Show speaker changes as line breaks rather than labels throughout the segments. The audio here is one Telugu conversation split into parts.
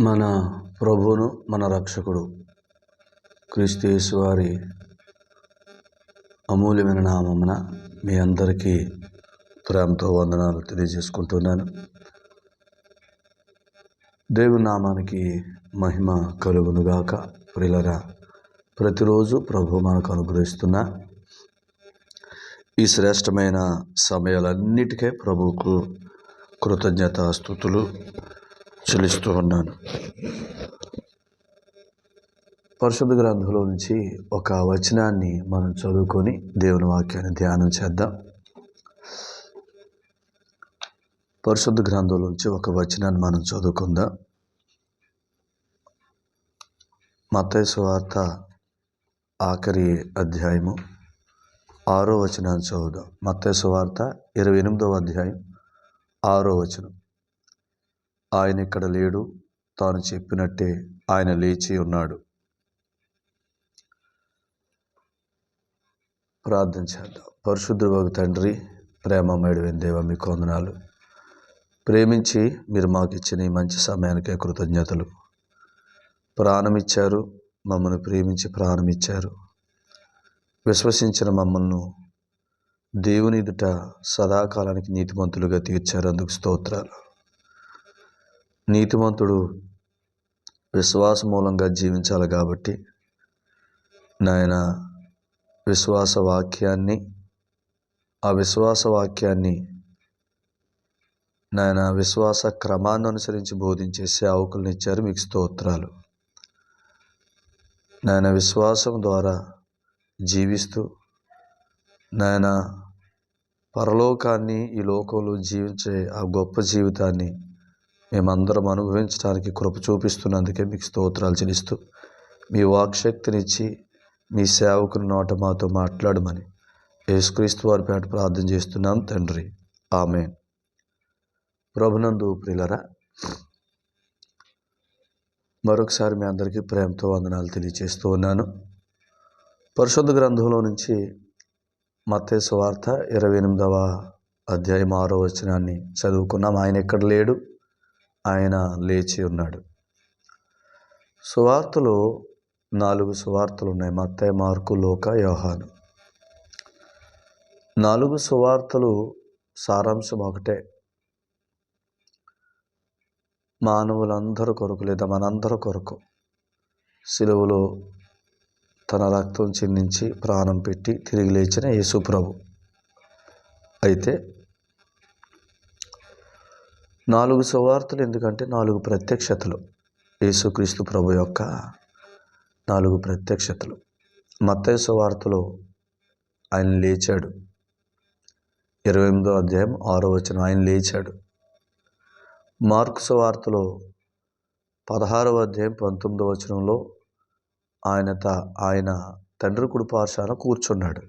మన ప్రభువును మన రక్షకుడు క్రీస్తు వారి అమూల్యమైన నామమున మీ అందరికీ ప్రేమతో వందనాలు తెలియజేసుకుంటున్నాను. దేవుని నామానికి మహిమ కలుగునుగాక ప్రిలరా ప్రతిరోజు ప్రభు మనకు అనుగ్రహిస్తున్న ఈ శ్రేష్టమైన సమయాలన్నిటికీ ప్రభువుకు కృతజ్ఞత స్థుతులు. చెల్లిస్తూ ఉన్నాను. పరిశుద్ధ గ్రంథంలో నుంచి ఒక వచనాన్ని మనం చదువుకొని దేవుని వాక్యాన్ని ధ్యానం చేద్దాం. పరిశుద్ధ గ్రంథంలో నుంచి ఒక వచనాన్ని మనం చదువుకుందాం. మతేసు వార్త ఆఖరి అధ్యాయము ఆరో వచనాన్ని చదువుదాం. మత్తయి వార్త ఇరవై ఎనిమిదవ అధ్యాయం ఆరో వచనం. ఆయన ఇక్కడ లేడు. తాను చెప్పినట్టే ఆయన లేచి ఉన్నాడు. ప్రార్థన చేద్దాం. పరిశుద్ధ తండ్రి ప్రేమమేడమైన దేవ మీ కొందనాలు ప్రేమించి మీరు మాకు ఇచ్చిన ఈ మంచి సమయానికే కృతజ్ఞతలు. ప్రాణం ఇచ్చారు మమ్మల్ని ప్రేమించి ప్రాణం ఇచ్చారు విశ్వసించిన మమ్మల్ని దేవుని ఎదుట సదాకాలానికి నీతిమంతులుగా తీర్చారు. అందుకు స్తోత్రాలు. నీతిమంతుడు విశ్వాస మూలంగా జీవించాలి కాబట్టి నాయన విశ్వాస వాక్యాన్ని ఆ విశ్వాస వాక్యాన్ని నాయన విశ్వాస క్రమాన్ని అనుసరించి బోధించే సేవకులను ఇచ్చారు మీకు స్తోత్రాలు. నాయన విశ్వాసం ద్వారా జీవిస్తూ నాయన పరలోకాన్ని ఈ లోకంలో జీవించే ఆ గొప్ప జీవితాన్ని మేమందరం అనుభవించడానికి కృప చూపిస్తున్నందుకే మీకు స్తోత్రాలు చెల్లిస్తూ మీ వాక్శక్తినిచ్చి మీ సేవకుని నోట మాతో మాట్లాడమని యేసుక్రీస్తు వారి పేట ప్రార్థన చేస్తున్నాం తండ్రి. ఆమె ప్రభునందు ప్రిలరా మరొకసారి మీ అందరికీ ప్రేమతో వందనాలు తెలియజేస్తూ ఉన్నాను. పరిశుద్ధ గ్రంథంలో నుంచి మత్తేసు వార్త ఇరవై ఎనిమిదవ అధ్యాయం ఆరో వచనాన్ని చదువుకున్నాం. ఆయన ఎక్కడ లేడు? ఆయన లేచి ఉన్నాడు. సువార్తలు నాలుగు సువార్తలు ఉన్నాయి మత్తయ్య మార్కు లోక యోహాను. నాలుగు సువార్తలు సారాంశం ఒకటే. మానవులందరి కొరకు లేదా మనందరి కొరకు సిలువలో తన రక్తం చిందించి ప్రాణం పెట్టి తిరిగి లేచిన యేసు ప్రభు. అయితే నాలుగు సువార్తలు ఎందుకంటే నాలుగు ప్రత్యక్షతలు. యేసుక్రీస్తు ప్రభు యొక్క నాలుగు ప్రత్యక్షతలు. మత్తయ్య సువార్తలో ఆయన లేచాడు. ఇరవై ఎనిమిదో అధ్యాయం ఆరో వచనం ఆయన లేచాడు. మార్కు సువార్తలో పదహారవ అధ్యాయం పంతొమ్మిదో వచనంలో ఆయన త ఆయన తండ్రి కుడిపార్శాన కూర్చున్నాడు.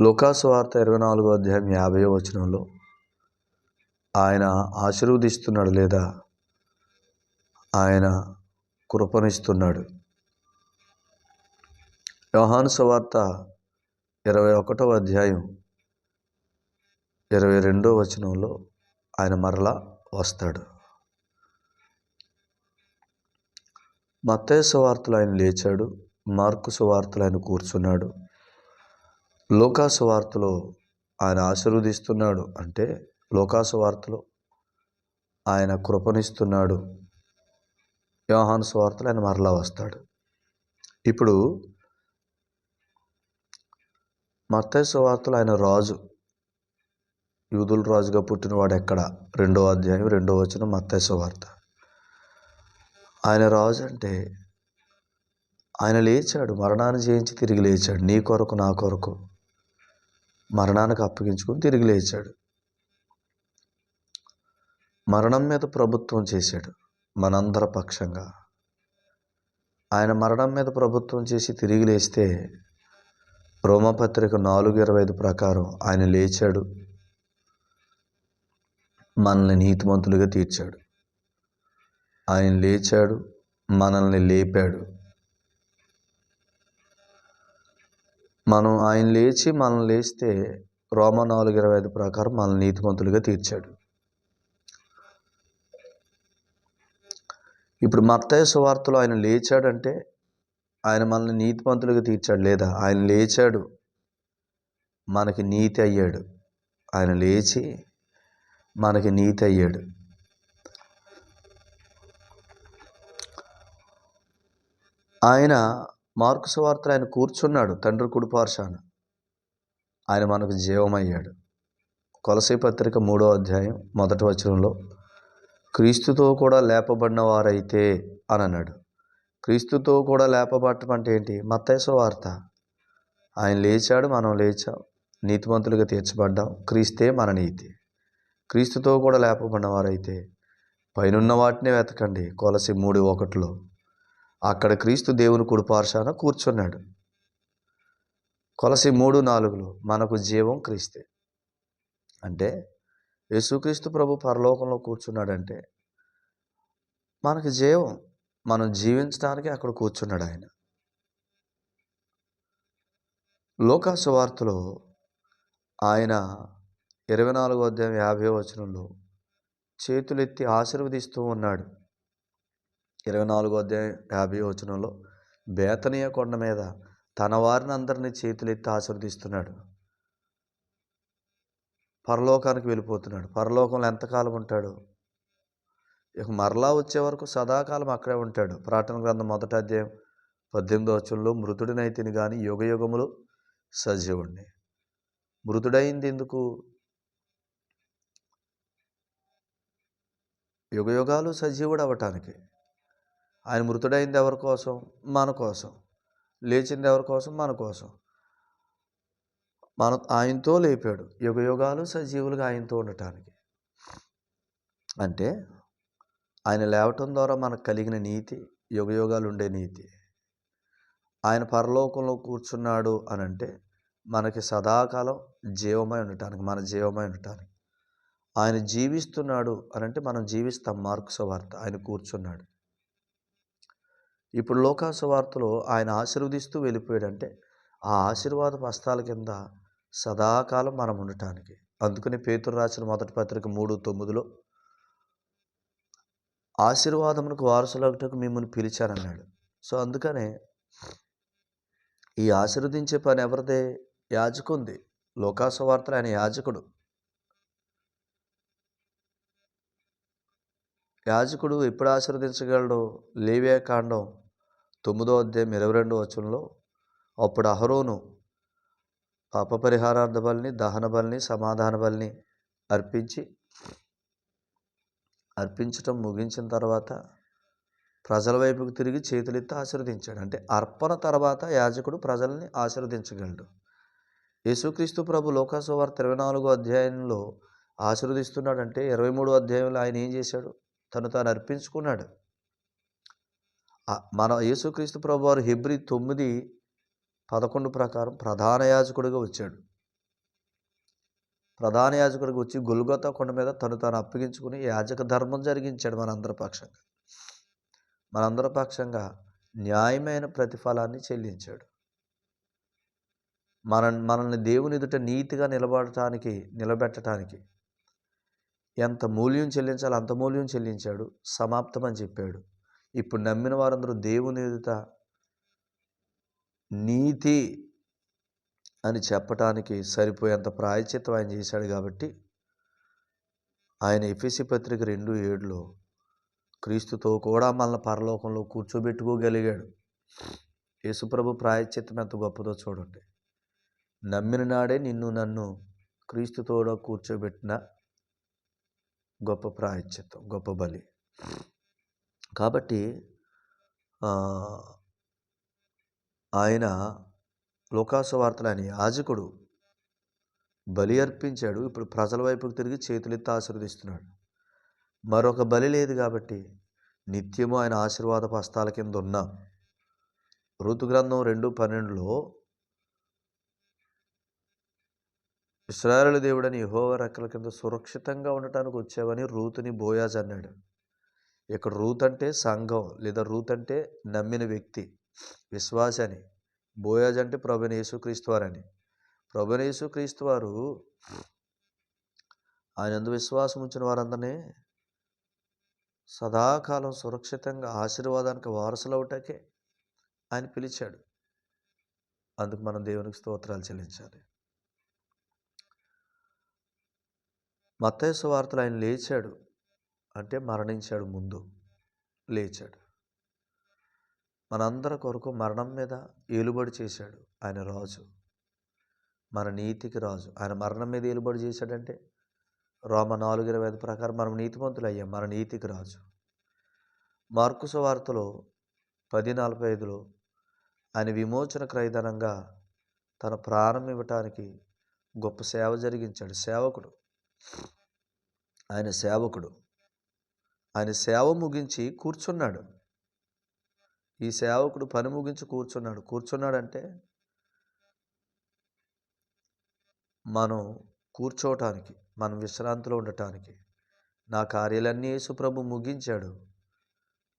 లోకాసు వార్త ఇరవై నాలుగో అధ్యాయం యాభై వచనంలో ఆయన ఆశీర్వదిస్తున్నాడు లేదా? ఆయన కృపనిస్తున్నాడు. యోహాను సువార్త ఇరవై ఒకటవ అధ్యాయం ఇరవై రెండో వచనంలో ఆయన మరలా వస్తాడు. మత్తయ్య సువార్తలు ఆయన లేచాడు మార్కు సువార్తలు ఆయన కూర్చున్నాడు లోకా సువార్తలో ఆయన ఆశీర్వదిస్తున్నాడు అంటే లోకాసు వార్తలు. ఆయన కృపనిస్తున్నాడు. యోహాను సువార్తలు ఆయన మరలా వస్తాడు. ఇప్పుడు మత్తయ్య వార్తలు ఆయన రాజు. యూదుల రాజుగా పుట్టినవాడు ఎక్కడ? రెండో అధ్యాయం రెండో వచనం మత్తయ్య వార్త. ఆయన రాజు అంటే ఆయన లేచాడు మరణాన్ని జయించి తిరిగి లేచాడు. నీ కొరకు నా కొరకు. మరణానికి అప్పగించుకొని తిరిగి లేచాడు. మరణం మీద ప్రభుత్వం చేశాడు మనందర పక్షంగా. ఆయన మరణం మీద ప్రభుత్వం చేసి తిరిగి లేస్తే రోమపత్రిక నాలుగు ఇరవై ఐదు ప్రకారం ఆయన లేచాడు. మనల్ని నీతిమంతులుగా తీర్చాడు. ఆయన లేచాడు మనల్ని లేపాడు. మనం ఆయన లేచి మనం లేస్తే రోమ నాలుగు ఇరవై ఐదు ప్రకారం మనల్ని నీతిమంతులుగా తీర్చాడు. ఇప్పుడు మత్తయ సువార్తలో ఆయన లేచాడంటే ఆయన మనల్ని నీతిమంతులుగా తీర్చాడు లేదా? ఆయన లేచాడు. మనకి నీతి అయ్యాడు. ఆయన లేచి మనకి నీతి అయ్యాడు. ఆయన మార్కు సువార్తలు ఆయన కూర్చున్నాడు తండ్రి కుడిపార్శాన. ఆయన మనకు జీవమయ్యాడు. కొలసీ పత్రిక మూడో అధ్యాయం మొదటి వచనంలో క్రీస్తుతో కూడా లేపబడిన వారైతే అని అన్నాడు. క్రీస్తుతో కూడా లేపబడటం అంటే ఏంటి? మత్తైసు వార్త. ఆయన లేచాడు మనం లేచాం. నీతిమంతులుగా తీర్చబడ్డాం. క్రీస్తే మన నీతి. క్రీస్తుతో కూడా లేపబడిన వారైతే పైనున్న వాటినే వెతకండి. కొలసి మూడు ఒకటిలో. అక్కడ క్రీస్తు దేవుని కుడిపార్శాన కూర్చున్నాడు. కొలసి మూడు నాలుగులో మనకు జీవం క్రీస్తే. అంటే యేసుక్రీస్తు ప్రభు పరలోకంలో కూర్చున్నాడంటే మనకి జీవం మనం జీవించడానికి అక్కడ కూర్చున్నాడు ఆయన. లోకాసు వార్తలో ఆయన ఇరవై నాలుగో అధ్యాయం యాభై వచనంలో చేతులెత్తి ఆశీర్వదిస్తూ ఉన్నాడు. ఇరవై నాలుగో అధ్యాయం యాభై వచనంలో బేతనీయ కొండ మీద తన వారిని అందరినీ చేతులెత్తి ఆశీర్వదిస్తున్నాడు. పరలోకానికి వెళ్ళిపోతున్నాడు. పరలోకంలో ఎంతకాలం ఉంటాడు? ఇక మరలా వచ్చే వరకు సదాకాలం అక్కడే ఉంటాడు. ప్రార్థన గ్రంథం మొదట అధ్యాయం పద్దెనిమిదో వచ్చంలో మృతుడినైతిని కానీ యుగయుగములు సజీవుణ్ణి. సజీవుడిని మృతుడైంది ఎందుకు? యుగయుగాలు సజీవుడు అవ్వటానికి ఆయన మృతుడైంది ఎవరి కోసం? మన కోసం. లేచింది ఎవరి కోసం? మన కోసం. మన ఆయనతో లేపాడు. యుగ యుగాలు సజీవులుగా ఆయనతో ఉండటానికి. అంటే ఆయన లేవటం ద్వారా మనకు కలిగిన నీతి యుగ యుగాలు ఉండే నీతి. ఆయన పరలోకంలో కూర్చున్నాడు అని అంటే మనకి సదాకాలం జీవమై ఉండటానికి మన జీవమై ఉండటానికి. ఆయన జీవిస్తున్నాడు అని అంటే మనం జీవిస్తాం మార్క్స్ వార్త ఆయన కూర్చున్నాడు. ఇప్పుడు లోకాసు వార్తలో ఆయన ఆశీర్వదిస్తూ వెళ్ళిపోయాడంటే ఆ ఆశీర్వాద హస్తాల కింద సదాకాలం మనం ఉండటానికి. అందుకని పేతురు రాసిన మొదటి పత్రిక మూడు తొమ్మిదిలో ఆశీర్వాదమునకు వారసులకు మిమ్మల్ని పిలిచారన్నాడు. సో అందుకనే ఈ ఆశీర్వదించే పని ఎవరిదే? యాజకుంది. లోకాసువార్తలు ఆయన యాజకుడు. యాజకుడు ఎప్పుడు ఆశీర్వదించగలడు? లేవే కాండం తొమ్మిదో అధ్యాయం ఇరవై రెండు వచనంలో అప్పుడు అహరోను పాపపరిహారార్థ బలిని దహన బలిని సమాధాన బలిని అర్పించి అర్పించటం ముగించిన తర్వాత ప్రజల వైపుకు తిరిగి చేతులెత్తి ఆశీర్వదించాడు. అంటే అర్పణ తర్వాత యాజకుడు ప్రజల్ని ఆశీర్వదించగలడు. యేసుక్రీస్తు ప్రభు లోకాసువార్త ఇరవై నాలుగో అధ్యాయంలో ఆశీర్వదిస్తున్నాడంటే ఇరవై మూడో అధ్యాయంలో ఆయన ఏం చేశాడు? తను తాను అర్పించుకున్నాడు. మన యేసుక్రీస్తు ప్రభు వారు హెబ్రి తొమ్మిది పదకొండు ప్రకారం ప్రధాన యాజకుడిగా వచ్చాడు. ప్రధాన యాజకుడికి వచ్చి గుల్గొత కొండ మీద తను తాను అప్పగించుకుని యాజక ధర్మం జరిగించాడు మనందరి పక్షంగా. మనందరి పక్షంగా న్యాయమైన ప్రతిఫలాన్ని చెల్లించాడు. మన మనల్ని దేవుని ఎదుట నీతిగా నిలబడటానికి నిలబెట్టడానికి ఎంత మూల్యం చెల్లించాలో అంత మూల్యం చెల్లించాడు సమాప్తమని చెప్పాడు. ఇప్పుడు నమ్మిన వారందరూ దేవుని ఎదుట నీతి అని చెప్పటానికి సరిపోయేంత ప్రాయచిత్వం ఆయన చేశాడు కాబట్టి ఆయన ఎఫ్ఎసి పత్రిక రెండు ఏడులో క్రీస్తుతో కూడా మనల్ని పరలోకంలో కూర్చోబెట్టుకోగలిగాడు. యేసుప్రభు ప్రాయచిత్తం ఎంత గొప్పదో చూడండి. నమ్మిన నాడే నిన్ను నన్ను క్రీస్తుతో కూర్చోబెట్టిన గొప్ప ప్రాయచిత్తం గొప్ప బలి. కాబట్టి ఆయన లోకాసు యాజకుడు బలి అర్పించాడు. ఇప్పుడు ప్రజల వైపుకు తిరిగి చేతులెత్తి ఆశీర్వదిస్తున్నాడు. మరొక బలి లేదు కాబట్టి నిత్యము ఆయన ఆశీర్వాద హస్తాల కింద ఉన్నాం ఋతుగ్రంథం రెండు పన్నెండులో ఇస్రాయలు దేవుడని యహోవ రెక్కల కింద సురక్షితంగా ఉండటానికి వచ్చావని రూతుని బోయాజ్ అన్నాడు. ఇక్కడ రూత్ అంటే సంఘం లేదా రూత్ అంటే నమ్మిన వ్యక్తి. విశ్వాసని. బోయాజ్ అంటే ప్రభుని యేసుక్రీస్తు వారని ప్రభుని యేసుక్రీస్తు వారు ఆయన ఎందు విశ్వాసం ఉంచిన వారందరినీ సదాకాలం సురక్షితంగా ఆశీర్వాదానికి వారసులవటకే ఆయన పిలిచాడు. అందుకు మనం దేవునికి స్తోత్రాలు చెల్లించాలి. మత్తేసు వార్తలు ఆయన లేచాడు. అంటే మరణించాడు ముందు. లేచాడు. మనందరి కొరకు మరణం మీద ఏలుబడి చేశాడు ఆయన రాజు. మన నీతికి రాజు. ఆయన మరణం మీద ఏలుబడి చేశాడంటే రోమ నాలుగు ఇరవై ఐదు ప్రకారం మనం నీతిమంతులు అయ్యాం. మన నీతికి రాజు. మార్కుస వార్తలో పది నలభై ఐదులో ఆయన విమోచన క్రయధనంగా తన ప్రాణం ఇవ్వటానికి గొప్ప సేవ జరిగించాడు. సేవకుడు. ఆయన సేవకుడు. ఆయన సేవ ముగించి కూర్చున్నాడు. ఈ సేవకుడు పని ముగించి కూర్చున్నాడు. కూర్చున్నాడంటే మనం కూర్చోవటానికి మనం విశ్రాంతిలో ఉండటానికి నా కార్యాలన్నీ యేసుప్రభు ముగించాడు.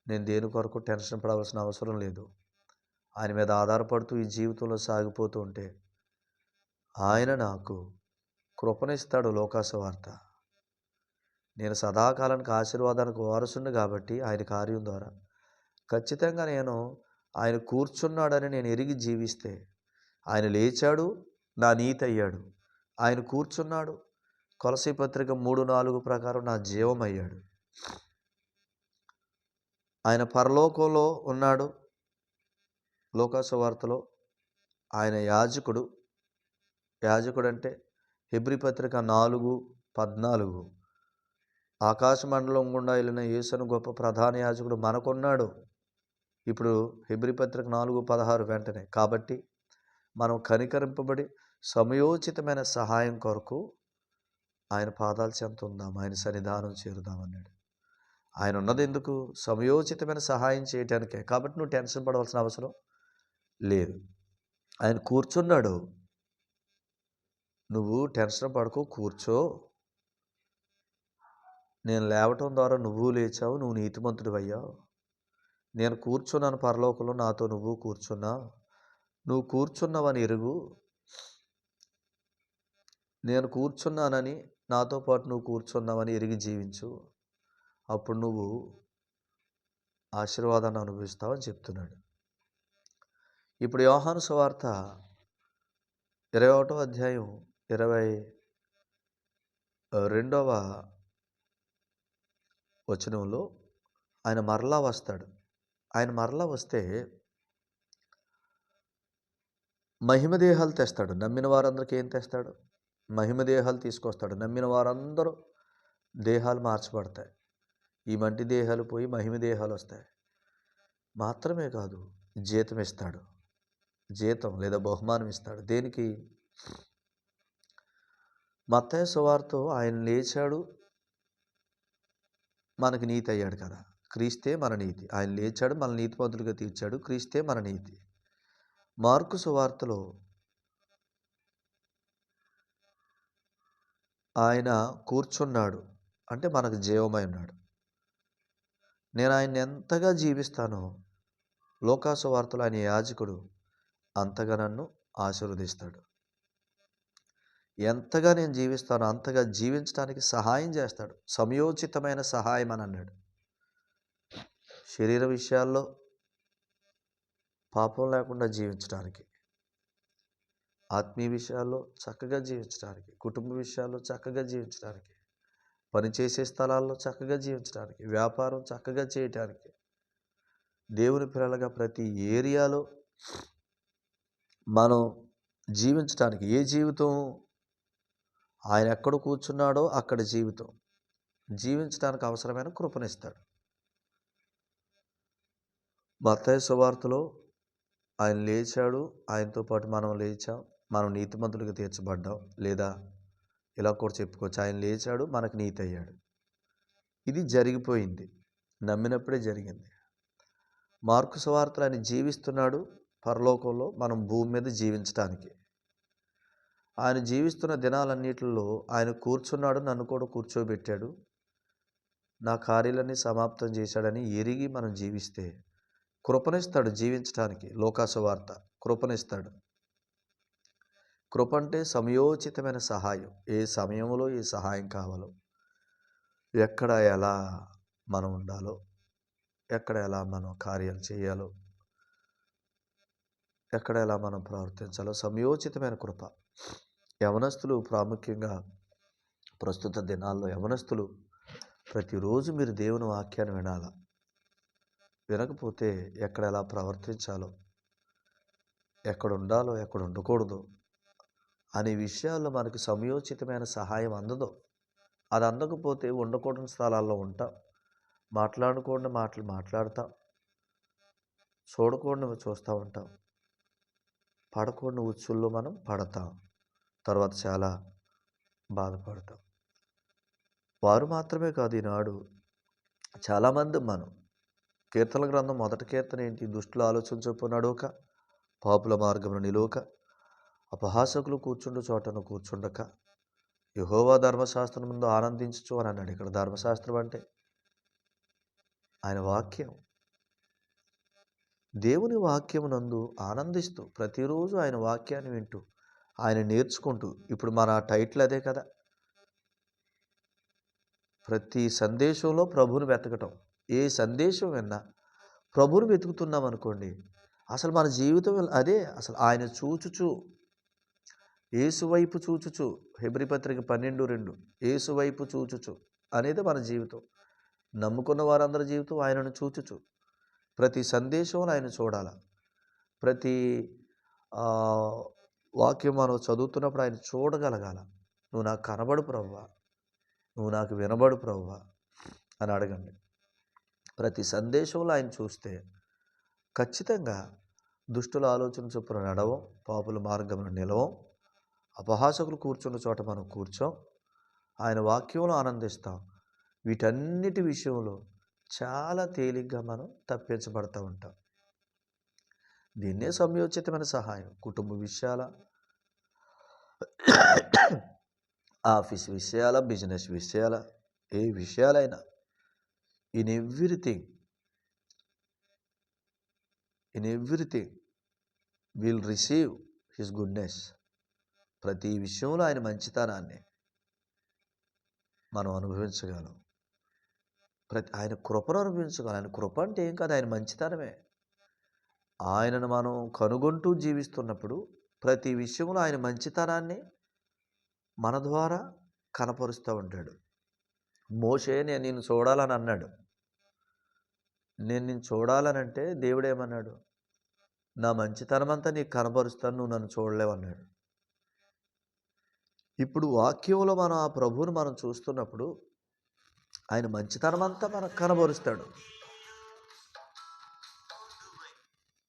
నేను దేని కొరకు టెన్షన్ పడవలసిన అవసరం లేదు. ఆయన మీద ఆధారపడుతూ ఈ జీవితంలో సాగిపోతూ ఉంటే ఆయన నాకు కృపణిస్తాడు లోకాసవార్త. నేను సదాకాలానికి ఆశీర్వాదానికి వారసుండు కాబట్టి ఆయన కార్యం ద్వారా ఖచ్చితంగా నేను ఆయన కూర్చున్నాడని నేను ఎరిగి జీవిస్తే ఆయన లేచాడు నా నీతి అయ్యాడు. ఆయన కూర్చున్నాడు. కొలసి పత్రిక మూడు నాలుగు ప్రకారం నా జీవం అయ్యాడు. ఆయన పరలోకంలో ఉన్నాడు. లోకాసు వార్తలో ఆయన యాజకుడు. యాజకుడు అంటే హెబ్రి పత్రిక నాలుగు పద్నాలుగు. ఆకాశ మండలం గుండా వెళ్ళిన యేసును గొప్ప ప్రధాన యాజకుడు మనకున్నాడు. ఇప్పుడు హెబ్రి పత్రిక నాలుగు పదహారు వెంటనే. కాబట్టి మనం కనికరింపబడి సమయోచితమైన సహాయం కొరకు ఆయన పాదాలు చెంత ఉందాం ఆయన సన్నిధానం చేరుదామన్నాడు. ఆయన ఉన్నది ఎందుకు? సమయోచితమైన సహాయం చేయటానికే. కాబట్టి నువ్వు టెన్షన్ పడవలసిన అవసరం లేదు. ఆయన కూర్చున్నాడు. నువ్వు టెన్షన్ పడుకో కూర్చో. నేను లేవటం ద్వారా నువ్వు లేచావు నువ్వు నీతిమంతుడు అయ్యావు నేను కూర్చున్నాను పరలోకంలో నాతో నువ్వు కూర్చున్నావు. నువ్వు కూర్చున్నావని ఎరుగు. నేను కూర్చున్నానని నాతో పాటు నువ్వు కూర్చున్నావని ఎరిగి జీవించు. అప్పుడు నువ్వు ఆశీర్వాదాన్ని అనుభవిస్తావని చెప్తున్నాడు. ఇప్పుడు యోహాను సువార్త ఇరవై ఒకటో అధ్యాయం ఇరవై రెండవ వచనంలో ఆయన మరలా వస్తాడు. ఆయన మరలా వస్తే మహిమదేహాలు తెస్తాడు. నమ్మిన వారందరికీ ఏం తెస్తాడు? మహిమదేహాలు తీసుకొస్తాడు. నమ్మిన వారందరూ దేహాలు మార్చబడతాయి. ఈ మంటి దేహాలు పోయి మహిమ దేహాలు వస్తాయి. మాత్రమే కాదు జీతం ఇస్తాడు. జీతం లేదా బహుమానం ఇస్తాడు. దేనికి? మత్తయ్య సువార్తో ఆయన లేచాడు మనకి నీతి అయ్యాడు కదా. క్రీస్తే మన నీతి. ఆయన లేచాడు మన నీతిమంతులుగా తీర్చాడు క్రీస్తే మన నీతి. మార్కు సువార్తలో ఆయన కూర్చున్నాడు. అంటే మనకు జీవమై ఉన్నాడు. నేను ఆయన ఎంతగా జీవిస్తానో లోకాసు వార్తలు ఆయన యాజకుడు అంతగా నన్ను ఆశీర్వదిస్తాడు. ఎంతగా నేను జీవిస్తానో అంతగా జీవించడానికి సహాయం చేస్తాడు. సమయోచితమైన సహాయం అని అన్నాడు. శరీర విషయాల్లో పాపం లేకుండా జీవించడానికి ఆత్మీయ విషయాల్లో చక్కగా జీవించడానికి కుటుంబ విషయాల్లో చక్కగా జీవించడానికి పనిచేసే స్థలాల్లో చక్కగా జీవించడానికి వ్యాపారం చక్కగా చేయటానికి దేవుని పిల్లలుగా ప్రతి ఏరియాలో మనం జీవించడానికి ఏ జీవితం ఆయన ఎక్కడ కూర్చున్నాడో అక్కడ జీవితం. జీవించడానికి అవసరమైన కృపనిస్తాడు మత్తయ్య సువార్తలో ఆయన లేచాడు. ఆయనతో పాటు మనం లేచాం. మనం నీతిమంతులకు తీర్చబడ్డాం. లేదా ఇలా కూడా చెప్పుకోవచ్చు. ఆయన లేచాడు. మనకు నీతి అయ్యాడు. ఇది జరిగిపోయింది. నమ్మినప్పుడే జరిగింది. మార్కు సువార్తలు ఆయన జీవిస్తున్నాడు పరలోకంలో మనం భూమి మీద జీవించడానికి ఆయన జీవిస్తున్న దినాలన్నిటిలో ఆయన కూర్చున్నాడు. నన్ను కూడా కూర్చోబెట్టాడు. నా కార్యాలన్నీ సమాప్తం చేశాడని ఎరిగి మనం జీవిస్తే కృపనిస్తాడు జీవించడానికి లోకాసు వార్త. కృపనిస్తాడు. కృప అంటే సమయోచితమైన సహాయం. ఏ సమయంలో ఏ సహాయం కావాలో ఎక్కడ ఎలా మనం ఉండాలో ఎక్కడ ఎలా మనం కార్యాలు చేయాలో ఎక్కడ ఎలా మనం ప్రవర్తించాలో సమయోచితమైన కృప. యవనస్తులు ప్రాముఖ్యంగా ప్రస్తుత దినాల్లో యవనస్తులు ప్రతిరోజు మీరు దేవుని వాక్యాన్ని వినాల. వినకపోతే ఎక్కడ ఎలా ప్రవర్తించాలో ఎక్కడ ఉండాలో ఎక్కడ ఉండకూడదు అనే విషయాల్లో మనకు సమయోచితమైన సహాయం అందదు. అది అందకపోతే ఉండకూడని స్థలాల్లో ఉంటాం. మాట్లాడుకోండి మాటలు మాట్లాడతాం. చూడకూడనివి చూస్తూ ఉంటాం. పడకూడని ఉచ్చుల్లో మనం పడతాం. తర్వాత చాలా బాధపడతాం. వారు మాత్రమే కాదు ఈనాడు చాలామంది మనం కీర్తన గ్రంథం మొదటి కీర్తన ఏంటి? దుష్టుల ఆలోచన చొప్పున నడవక పాపుల మార్గమును నిలువక అపహాసకులు కూర్చుండు చోటను కూర్చుండక. యహోవా ధర్మశాస్త్రం ముందు ఆనందించు అని అన్నాడు. ఇక్కడ ధర్మశాస్త్రం అంటే ఆయన వాక్యం. దేవుని వాక్యమునందు ఆనందిస్తూ ప్రతిరోజు ఆయన వాక్యాన్ని వింటూ ఆయన నేర్చుకుంటూ ఇప్పుడు మన టైటిల్ అదే కదా. ప్రతి సందేశంలో ప్రభువుని వెతకటం. ఏ సందేశం విన్నా ప్రభుని వెతుకుతున్నాం అనుకోండి అసలు మన జీవితం అదే అసలు ఆయన చూచుచు ఏసువైపు చూచుచు హెబ్రి పత్రిక పన్నెండు రెండు ఏసువైపు చూచుచు అనేది మన జీవితం. నమ్ముకున్న వారందరి జీవితం ఆయనను చూచుచు. ప్రతి సందేశం ఆయన చూడాల? ప్రతి వాక్యం మనం చదువుతున్నప్పుడు ఆయన చూడగలగాల? నువ్వు నాకు కనబడు ప్రవ్వా నువ్వు నాకు వినబడు ప్రవ్వా అని అడగండి. ప్రతి సందేశంలో ఆయన చూస్తే ఖచ్చితంగా దుష్టుల ఆలోచన చొప్పున నడవం పాపుల మార్గంలో నిలవం అపహాసకులు కూర్చున్న చోట మనం కూర్చోం ఆయన వాక్యంలో ఆనందిస్తాం. వీటన్నిటి విషయంలో చాలా తేలిగ్గా మనం తప్పించబడతా ఉంటాం. దీన్నే సమయోచితమైన సహాయం. కుటుంబ విషయాల ఆఫీస్ విషయాల బిజినెస్ విషయాల ఏ విషయాలైనా in everything in everything will receive his goodness. ప్రతి విషయంలో ఆయన మంచితనాన్ని మనం అనుభవించగలం. ప్రతి ఆయన కృపను అనుభవించగలం. ఆయన కృప అంటే ఏం కాదు ఆయన మంచితనమే. ఆయనను మనం కనుగొంటూ జీవిస్తున్నప్పుడు ప్రతి విషయంలో ఆయన మంచితనాన్ని మన ద్వారా కనపరుస్తూ ఉంటాడు. మోషే నేను నిన్ను చూడాలని అన్నాడు. నేను నిన్ను చూడాలనంటే దేవుడు ఏమన్నాడు నా మంచితనమంతా నీకు కనపరుస్తాను నువ్వు నన్ను చూడలేవన్నాడు. ఇప్పుడు వాక్యంలో మనం ఆ ప్రభువుని మనం చూస్తున్నప్పుడు ఆయన మంచితనం అంతా మనకు కనబరుస్తాడు.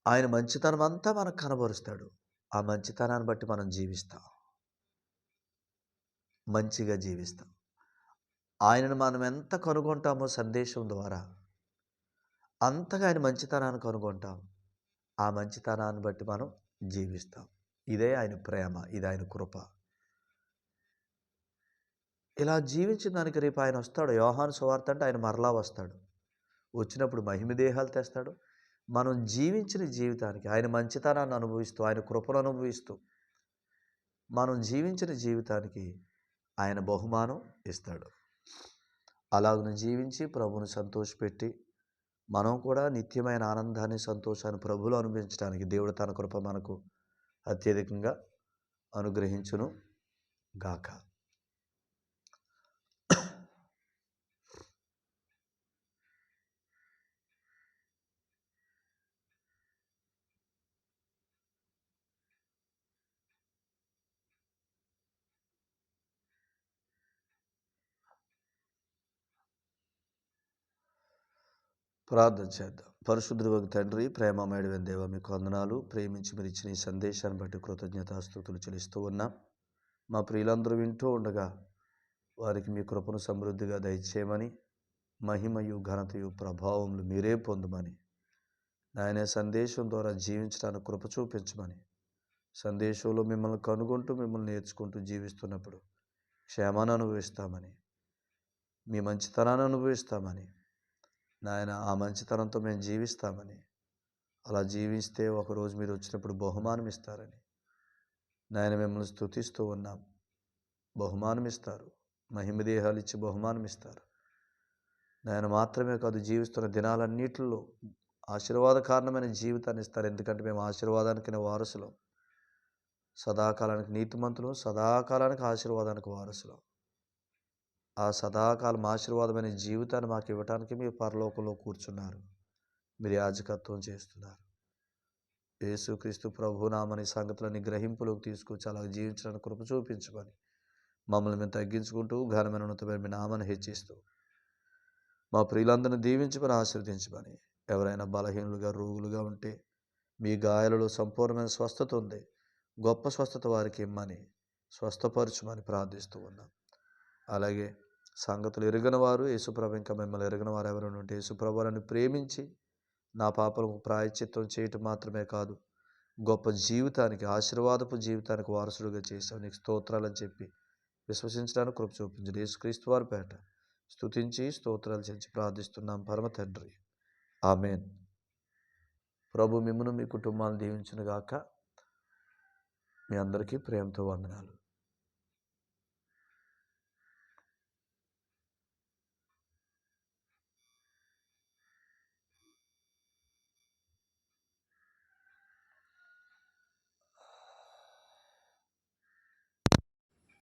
ఆయన మంచితనం అంతా మనకు కనబరుస్తాడు. ఆ మంచితనాన్ని బట్టి మనం జీవిస్తాం. మంచిగా జీవిస్తాం. ఆయనను మనం ఎంత కనుగొంటామో సందేశం ద్వారా అంతగా ఆయన మంచితనాన్ని కనుగొంటాం. ఆ మంచితనాన్ని బట్టి మనం జీవిస్తాం. ఇదే ఆయన ప్రేమ ఇది ఆయన కృప. ఇలా జీవించిన దానికి రేపు ఆయన వస్తాడు. యోహాను సువార్త అంటే ఆయన మరలా వస్తాడు. వచ్చినప్పుడు మహిమ దేహాలు తెస్తాడు. మనం జీవించిన జీవితానికి ఆయన మంచితనాన్ని అనుభవిస్తూ ఆయన కృపను అనుభవిస్తూ మనం జీవించిన జీవితానికి ఆయన బహుమానం ఇస్తాడు. అలాగను జీవించి ప్రభుని సంతోషపెట్టి మనం కూడా నిత్యమైన ఆనందాన్ని సంతోషాన్ని ప్రభులు అనుభవించడానికి దేవుడు తన కృప మనకు అత్యధికంగా అనుగ్రహించును గాక. ప్రార్థన చేద్దాం. పరిశుద్ధుడు ఒక తండ్రి ప్రేమమేడవైన దేవ మీకు వందనాలు. ప్రేమించి మీరు ఇచ్చిన ఈ సందేశాన్ని బట్టి కృతజ్ఞతాస్తుతులు చెల్లిస్తూ ఉన్నాం. మా ప్రియులందరూ వింటూ ఉండగా వారికి మీ కృపను సమృద్ధిగా దయచేయమని మహిమయు ఘనతయు ప్రభావములు మీరే పొందమని నాయన సందేశం ద్వారా జీవించడానికి కృప చూపించమని సందేశంలో మిమ్మల్ని కనుగొంటూ మిమ్మల్ని నేర్చుకుంటూ జీవిస్తున్నప్పుడు క్షేమాన్ని అనుభవిస్తామని మీ మంచితనాన్ని అనుభవిస్తామని నాయన ఆ మంచితనంతో మేము జీవిస్తామని. అలా జీవిస్తే ఒకరోజు మీరు వచ్చినప్పుడు బహుమానం ఇస్తారని. నాయన మిమ్మల్ని స్తుతిస్తూ ఉన్నాం. బహుమానం ఇస్తారు. మహిమదేహాలు ఇచ్చి బహుమానం ఇస్తారు. నాయన మాత్రమే కాదు జీవిస్తున్న దినాలన్నిటిలో ఆశీర్వాద కారణమైన జీవితాన్ని ఇస్తారు. ఎందుకంటే మేము ఆశీర్వాదానికి వారసులం. సదాకాలానికి నీతిమంతులు. సదాకాలానికి ఆశీర్వాదానికి వారసులం. ఆ సదాకాలం ఆశీర్వాదమైన జీవితాన్ని మాకు ఇవ్వటానికి మీరు పరలోకంలో కూర్చున్నారు. మీరు యాజకత్వం చేస్తున్నారు. యేసుక్రీస్తు ప్రభునామని సంగతులని గ్రహింపులోకి తీసుకొచ్చి అలా జీవించడానికి కృప చూపించమని మమ్మల్ని మేము తగ్గించుకుంటూ ఘనమైన ఉన్నతమైన మీ నామని హెచ్చిస్తూ మా ప్రియులందరిని దీవించమని ఆశీర్వదించమని ఎవరైనా బలహీనులుగా రోగులుగా ఉంటే మీ గాయాలలో సంపూర్ణమైన స్వస్థత ఉంది. గొప్ప స్వస్థత వారికి ఇమ్మని స్వస్థపరచమని ప్రార్థిస్తూ ఉన్నాం. అలాగే సంగతులు ఎరిగిన వారు యేసుప్రభ ఇంకా మిమ్మల్ని ఎరిగిన వారు ఎవరైనా ఉంటే యేసుప్రభాలను ప్రేమించి నా పాపలకు ప్రాయశ్చిత్తం చేయటం మాత్రమే కాదు గొప్ప జీవితానికి ఆశీర్వాదపు జీవితానికి వారసుడుగా చేశావు. నీకు స్తోత్రాలని చెప్పి విశ్వసించడానికి కృప చూపించండి. యేసుక్రీస్తు వారి పేట స్తుతించి స్తోత్రాలు చేసి ప్రార్థిస్తున్నాం. పరమ తండ్రి. ఆమెన్. ప్రభు మిమ్మను మీ కుటుంబాలను దీవించునుగాక. మీ అందరికీ ప్రేమతో వందనాలు.